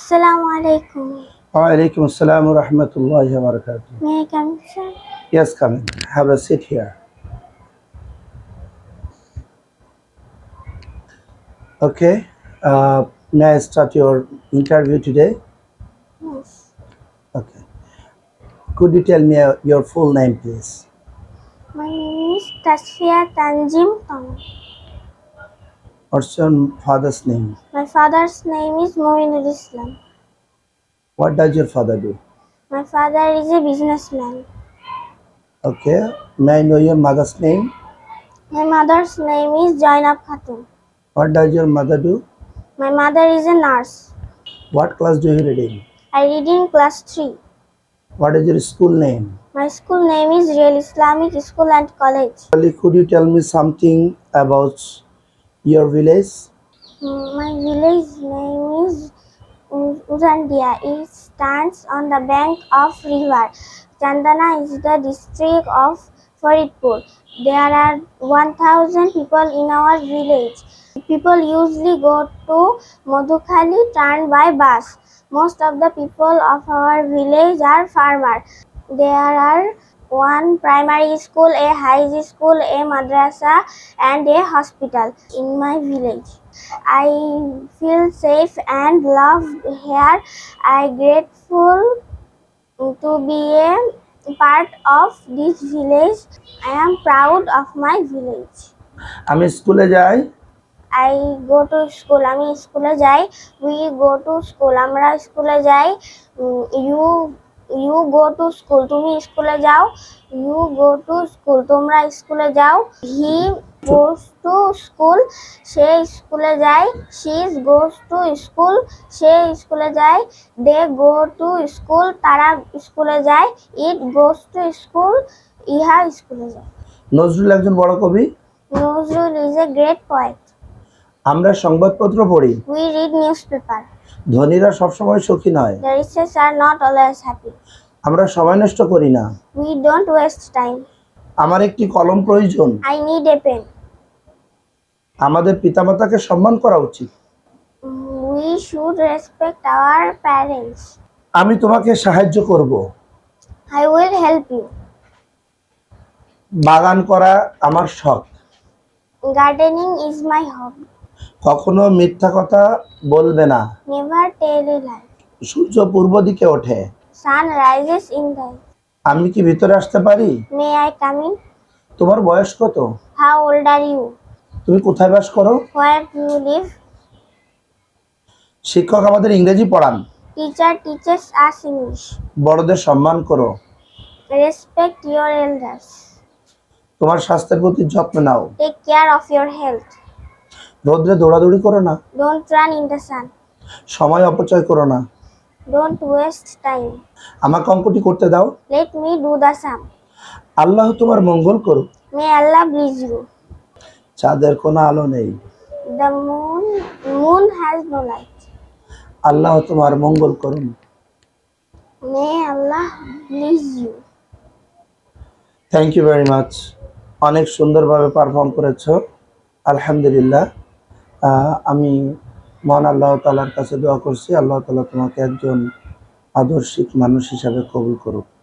السلام عليكم وعليكم السلام ورحمة May I come sir? Yes come in. Have a seat here. Okay. Uh, may I start your interview today? Yes. Okay. Could you tell me uh, your full name please? My name is Tasfia Tanjim What's your father's name? My father's name is Moinul Islam. What does your father do? My father is a businessman. Okay. May I know your mother's name? My mother's name is Jainab Khatun. What does your mother do? My mother is a nurse. What class do you read in? I read in class 3. What is your school name? My school name is Real Islamic School and College. Could you tell me something about your village? My village name is Uzandia. It stands on the bank of river. Chandana is the district of Faridpur. There are 1000 people in our village. People usually go to Madhukhali turn by bus. Most of the people of our village are farmers. There are one primary school, a high school, a madrasa, and a hospital in my village. I feel safe and loved here. I grateful to be a part of this village. I am proud of my village. আমি স্কুলে যাই I go to school. আমি স্কুলে যাই we go to school আমরা স্কুলে যাই you you go to school তুমি স্কুলে যাও। ইউ গো টু স্কুল তোমরা স্কুলে যাও। হি গোস টু স্কুল সে স্কুলে যায়। শি গোস টু স্কুল সে স্কুলে যায়। দে গো টু স্কুল তারা স্কুলে যায়। ইট গোস টু স্কুল ইহা স্কুলে যায়। নজরুল একজন বড় কবি। Nazrul is a great poet আমরা সংবাদপত্র পড়ি। We read newspaper. ধনীরা সব সময় সুখী নয়। The riches are not always happy আমরা সময় নষ্ট করি না। উই ডোন্ট ওয়েস্ট টাইম আমার একটি কলম প্রয়োজন। আই নিড এ পেন আমাদের পিতামাতাকে সম্মান করা উচিত। We should respect our parents আমি তোমাকে সাহায্য করব। আই উইল হেল্প ইউ বাগান করা আমার শখ। গার্ডেনিং ইজ মাই হবি কখনো মিথ্যা কথা বলবে না। সূর্য পূর্ব দিকে ওঠে। আমি কি ভিতরে আসতে পারি? তোমার বয়স কত? তুমি শিক্ষক আমাদের ইংরেজি পড়ান। টিচার টিচার্স আস ইংলিশ বড়দের সম্মান করো। রেসপেক্ট ইউর এলডার্স তোমার স্বাস্থ্যের প্রতি যত্ন নাও। Take care of your health রোদ্রে দৌড়াদৌড়ি করো না don't run in the sun. সময় অপচয় করো না Don't ওয়েস্ট টাইম আমাকে অঙ্কটি করতে দাও Let me do the sum. আল্লাহ তোমার মঙ্গল করুক May আল্লাহ bless you. চাঁদের কোনো আলো নেই The moon moon has no light. Allah তোমার মঙ্গল করুন May Allah bless you. Thank you very much অনেক সুন্দরভাবে পারফর্ম করেছ আলহামদুলিল্লাহ আমি মহান আল্লাহ তালার কাছে দোয়া করছি। আল্লাহ তালা তোমাকে একজন আদর্শিক মানুষ হিসাবে কবুল করুক।